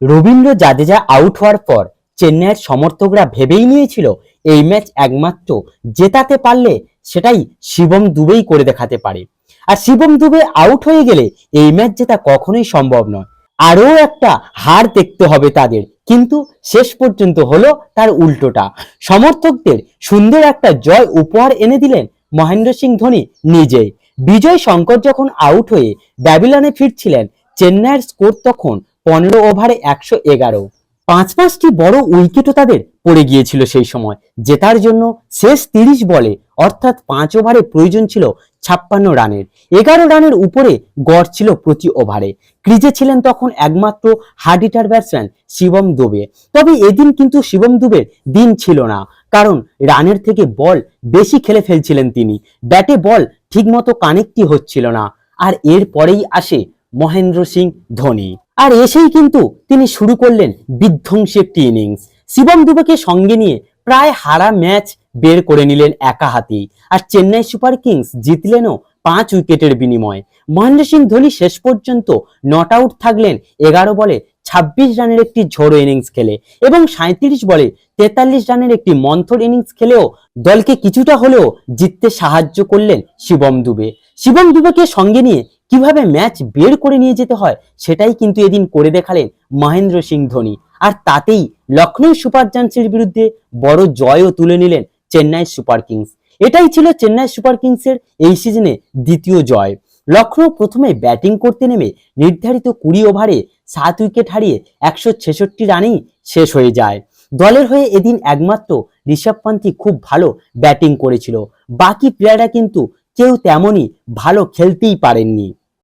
Rabindra Jadeja out হওয়ার পর চেন্নাইয়ের সমর্থকরা ভেবেই নিয়েছিল এই ম্যাচ একমাত্র জেতাতে পারলে সেটাই শিবম দুবেই করে দেখাতে পারে। আর শিবম দুবে আউট হয়ে গেলে এই ম্যাচ জেতা কখনোই সম্ভব নয়। আরও একটা হার দেখতে হবে তাদের, কিন্তু শেষ পর্যন্ত হলো তার উল্টোটা। সমর্থকদের সুন্দর একটা জয় উপহার এনে দিলেন মহেন্দ্র সিং ধোনি নিজেই। বিজয় শঙ্কর যখন আউট হয়ে ব্যাবিলনে ফিরছিলেন, চেন্নাইয়ের স্কোর তখন পনেরো ওভারে একশো এগারো। পাঁচ পাঁচটি বড় উইকেটও তাদের পড়ে গিয়েছিল সেই সময়, জেতার জন্য শেষ তিরিশ বলে, অর্থাৎ পাঁচ ওভারে প্রয়োজন ছিল ছাপ্পান্ন রানের। এগারো রানের উপরে গড় ছিল প্রতি ওভারে ক্রিজে ছিলেন তখন একমাত্র hard hitter batsman Shivam Dube. তবে এদিন কিন্তু শিবম দুবের দিন ছিল না, কারণ রানের থেকে বল বেশি খেলে ফেলছিলেন তিনি। ব্যাটে বল ঠিকমতো কানেক্টই হচ্ছিল না। আর এর পরেই আসে মহেন্দ্র সিং ধোনি। আর এসেই কিন্তু তিনি শুরু করলেন বিধ্বংসী একটি ইনিংস। শিবম দুবেকে সঙ্গে নিয়ে প্রায় হারা ম্যাচ বের করে নিলেন একা হাতেই আর চেন্নাই সুপার কিংস জিতলেনও পাঁচ উইকেটের বিনিময়ে। মহেন্দ্র সিং ধোনি শেষ পর্যন্ত নট আউট থাকলেন এগারো বলে ছাব্বিশ রানের একটি ঝোড়ো ইনিংস খেলে এবং সাঁত্রিশ বলে তেতাল্লিশ রানের একটি মন্থর ইনিংস খেলেও দলকে কিছুটা হলেও জিততে সাহায্য করলেন শিবম দুবে। শিবম দুবেকে সঙ্গে নিয়ে কীভাবে ম্যাচ বের করে নিয়ে যেতে হয় সেটাই কিন্তু এদিন করে দেখালেন মহেন্দ্র সিং ধোনি। আর তাতেই লখনৌ সুপার জায়ান্টসের বিরুদ্ধে বড় জয়ও তুলে নিলেন চেন্নাই সুপার কিংস। এটাই ছিল চেন্নাই সুপার কিংসের এই সিজনে দ্বিতীয় জয়। লখনৌ প্রথমে ব্যাটিং করতে নেমে নির্ধারিত কুড়ি ওভারে সাত উইকেট হারিয়ে একশো ছেষট্টি রানেই শেষ হয়ে যায়। দলের হয়ে এদিন একমাত্র ঋষভ পান্থী খুব ভালো ব্যাটিং করেছিল। বাকি প্লেয়াররা কিন্তু কেউ তেমনই ভালো খেলতেই পারেননি।